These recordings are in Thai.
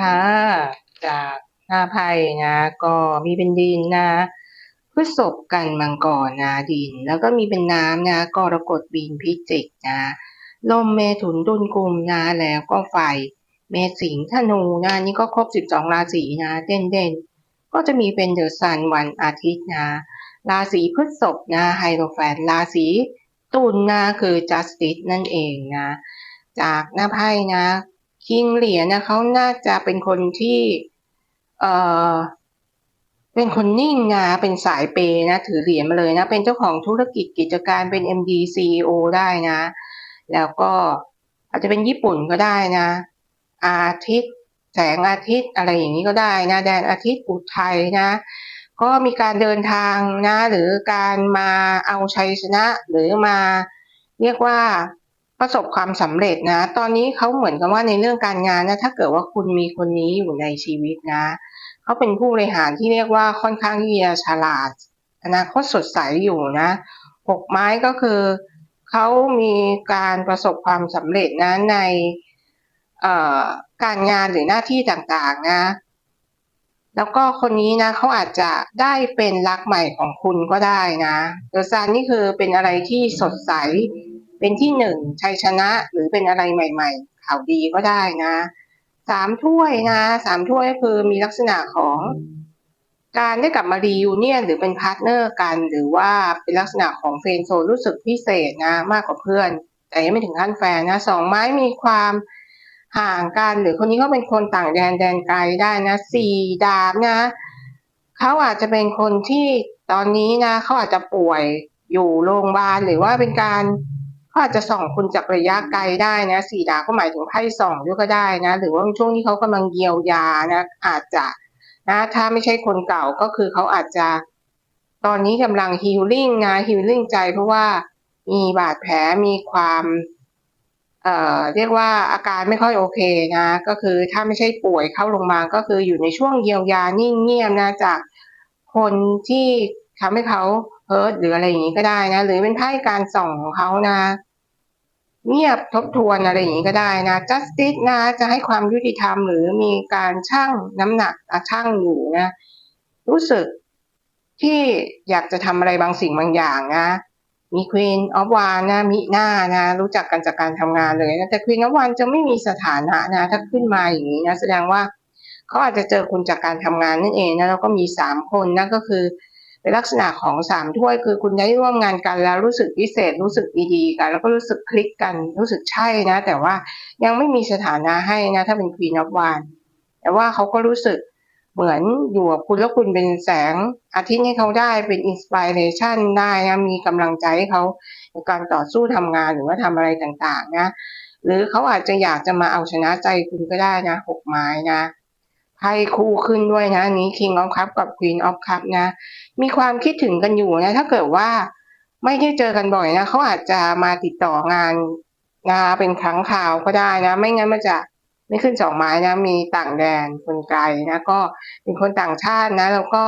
ค่ะ จากหน้าไพ่นะ ก็มีเป็นดินนะพฤษภกันมังกรนะดิน แล้วก็มีเป็นน้ำนะกรกฎบินพิจิกนะลมเมถุนตุลกุมนะแล้วก็ไฟ เมษสิงธนูนะนี่ก็ครบ 12 ราศีนะเด่นเด่นก็จะมีเป็นเดอะซันวันอาทิตย์นะราศีพฤษภนะไฮโดรแฟนราศีตุลนะคือจัสติสนั่นเองนะ จากหน้าไพ่นะ คิงเหรียญนะเขาน่าจะเป็นคนที่ เอ่อ เป็นคนนิ่งนะ เป็นสายเปย์นะ ถือเหรียญมาเลยนะ เป็นเจ้าของธุรกิจกิจการเป็น MD CEO ได้นะ แล้วก็อาจจะเป็นญี่ปุ่นก็ได้นะ อาทิตย์ แสงอาทิตย์อะไรอย่างนี้ก็ได้นะ แดนอาทิตย์อุทัยนะ ก็มีการเดินทางนะ หรือการมาเอาชัยชนะ หรือมาเรียกว่า ประสบความสำเร็จนะ ตอนนี้เขาเหมือนกับว่าในเรื่องการงานนะ ถ้าเกิดว่าคุณมีคนนี้อยู่ในชีวิตนะเขาเป็นผู้บริหารที่เรียกว่าค่อนข้างที่จะฉลาด อนาคตสดใสอยู่นะหกไม้ก็คือเขามีการประสบความสำเร็จนะในการงานหรือหน้าที่ต่างๆนะ แล้วก็คนนี้นะเขาอาจจะได้เป็นรักใหม่ของคุณก็ได้นะเดอะซันนี่คือเป็นอะไรที่สดใส เป็นที่หนึ่งชัยชนะหรือเป็นอะไรใหม่ ๆ ข่าวดีก็ได้นะสามถ้วยนะสามถ้วยคือมีลักษณะของการได้กลับมารียูเนียนหรือเป็นพาร์ทเนอร์กัน หรือว่าเป็นลักษณะของเฟรนโซรู้สึกพิเศษนะมากกว่าเพื่อน แต่ยังไม่ถึงขั้นแฟนนะสองไม้มีความห่างกันหรือคนนี้เขาเป็นคนต่างแดนแดนไกลได้นะสี่ดาบนะเขาอาจจะเป็นคนที่ตอนนี้นะเขาอาจจะป่วยอยู่โรงพยาบาลหรือว่าเป็นการ เขาอาจจะส่องคุณจากระยะไกลได้นะสี่ดาบก็หมายถึงไพ่ส่องด้วยก็ได้นะ หรือว่าช่วงที่เขากำลังเยียวยานะอาจจะนะถ้าไม่ใช่คนเก่าก็คือเขาอาจจะ ตอนนี้กำลังฮิลลิ่งนะฮิลลิ่งใจเพราะว่ามีบาดแผลมีความเอ่อเรียกว่าอาการไม่ค่อยโอเคนะ ก็คือถ้าไม่ใช่ป่วยเข้าโรงพยาบาลก็คืออยู่ในช่วงเยียวยานิ่งเงียบนะจากคนที่ทำให้เขา ร์ตหรืออะไรอย่างนี้ก็ได้นะ หรือเป็นไพ่การส่องของเขานะ เงียบทบทวนอะไรอย่างนี้ก็ได้นะ justice นะ จะให้ความยุติธรรม หรือมีการชั่งน้ำหนักชั่งอยู่นะ รู้สึกที่อยากจะทำอะไรบางสิ่งบางอย่างนะมี Queen of w a n นะมีหน้านะ รู้จักกันจากการทำงานเลยนะแต่ Queen of w a n จะไม่มีสถานะนะ ถ้าขึ้นมาอย่างนี้นะ แสดงว่าเขาอาจจะเจอคุณจากการทำงานนั่นเองนะแล้วก็มีสามคนนั่นก็คือ เป็นลักษณะของสามถ้วยคือคุณได้ร่วมงานกันแล้วรู้สึกพิเศษรู้สึกดีๆกัน แล้วก็รู้สึกคลิกกันรู้สึกใช่นะ แต่ว่ายังไม่มีสถานะให้นะถ้าเป็นควีนอฟวานแต่ว่าเขาก็รู้สึกเหมือนอยู่กับคุณแล้วคุณเป็นแสงอาทิตย์ให้เขาได้เป็นอินสปิเรชันได้นะมีกำลังใจให้เขาในการต่อสู้ทำงานหรือว่าทำอะไรต่างๆนะหรือเขาอาจจะอยากจะมาเอาชนะใจคุณก็ได้นะหกไม้นะ ให้คู่ขึ้นด้วยนะนี้ King of Cup กับ Queen of Cup นะ มีความคิดถึงกันอยู่นะ ถ้าเกิดว่าไม่ได้เจอกันบ่อยนะเขาอาจจะมาติดต่องานนะเป็นครั้งข่าวก็ได้นะ ไม่งั้นมันจะไม่ขึ้นสองไม้นะ มีต่างแดนคนไกลนะ ก็เป็นคนต่างชาตินะ แล้วก็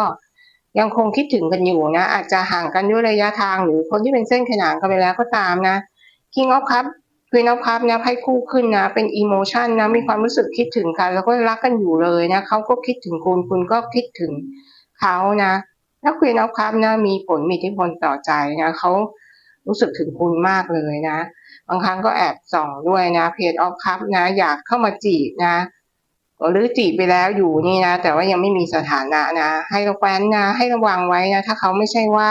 ยังคงคิดถึงกันอยู่นะ อาจจะห่างกันด้วยระยะทางหรือคนที่เป็นเส้นขนานกันไปแล้วก็ตามนะ King of Cup คือนพับนะไพ่คู่ขึ้นนะ เป็นอิโมชันนะมีความรู้สึกคิดถึงกัน แล้วก็รักกันอยู่เลยนะเขาก็คิดถึงคุณคุณก็คิดถึงเขานะถ้าคุยนพับนะมีผลมีอิทธิพลต่อใจนะเขารู้สึกถึงคุณมากเลยนะ บางครั้งก็แอบส่องด้วยนะเพจออฟคัพนะ อยากเข้ามาจีบนะหรือจีบไปแล้วอยู่นี่นะ แต่ว่ายังไม่มีสถานะนะ ให้ระวังนะ ให้ระวังไว้นะ ถ้าเขาไม่ใช่ว่า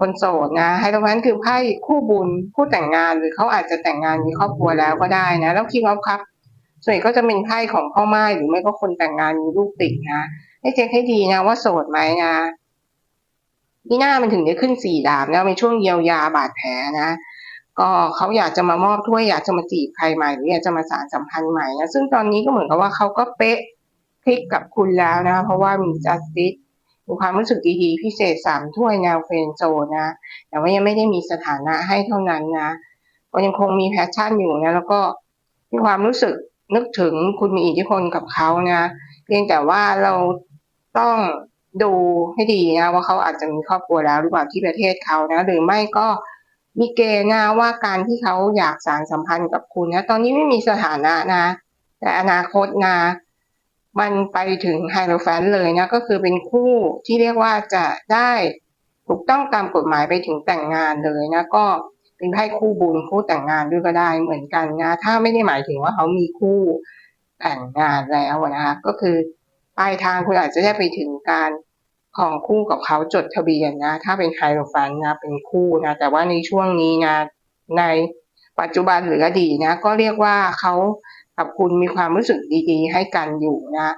คนโสดนะไฮโดรแมนคือไพ่คู่บุญคู่แต่งงานหรือเขาอาจจะแต่งงานมีครอบครัวแล้วก็ได้นะแล้วคิงออฟครับส่วนใหญ่ก็จะเป็นไพ่ของพ่อไม้หรือไม่ก็คนแต่งงานมีลูกติดนะให้เช็คให้ดีนะว่าโสดไหมนะนี่หน้ามันถึงจะขึ้นสี่ดาบแล้วในช่วงเยียวยาบาดแผลนะก็เขาอยากจะมามอบถ้วยอยากจะมาจีบใครใหม่หรืออยากจะมาสารสัมพันธ์ใหม่นะซึ่งตอนนี้ก็เหมือนกับว่าเขาก็เป๊ะคลิกกับคุณแล้วนะ เพราะว่ามีจัสติส มีความรู้สึกดีๆพิเศษสามถ้วยแนวเฟรนโซนะ แต่ว่ายังไม่ได้มีสถานะให้เท่านั้นนะ ก็ยังคงมีแพชชั่นอยู่นะ แล้วก็มีความรู้สึกนึกถึงคุณมีอิทธิพลกับเขานะเพียงแต่ว่าเราต้องดูให้ดีนะ ว่าเขาอาจจะมีครอบครัวแล้วหรือเปล่าที่ประเทศเขานะ หรือไม่ก็มีเกณฑ์นะว่าการที่เขาอยากสารสัมพันธ์กับคุณนะ ตอนนี้ไม่มีสถานะนะ แต่อนาคตนะ มันไปถึงไฮโ o แฟนเลยนะก็คือเป็นคู่ที่เรียกว่าจะได้ถูกต้องตามกฎหมายไปถึงแต่งงานเลยนะก็เป็นไพ่คู่บุญคู่แต่งงานด้วยก็ได้เหมือนกันนะถ้าไม่ได้หมายถึงว่าเขามีคู่แต่งงานแล้วนะคะก็คือปลายทางคุณอาจจะได้ไปถึงการของคู่กับเขาจดทะเบียนนะ ถ้าเป็นไฮโ o แฟนนะเป็นคู่นะแต่ว่าในช่วงนี้นะในปัจจุบันหรืออดีตนะก็เรียกว่าเขา กับคุณมีความรู้สึกดีๆ ให้กันอยู่นะ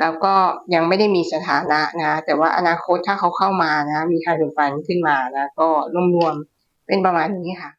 แล้วก็ยังไม่ได้มีสถานะนะ แต่ว่าอนาคตถ้าเขาเข้ามานะ มีไฮโ o แฟนขึ้นมานะ ก็รวมๆเป็นประมาณนี้ค่ะ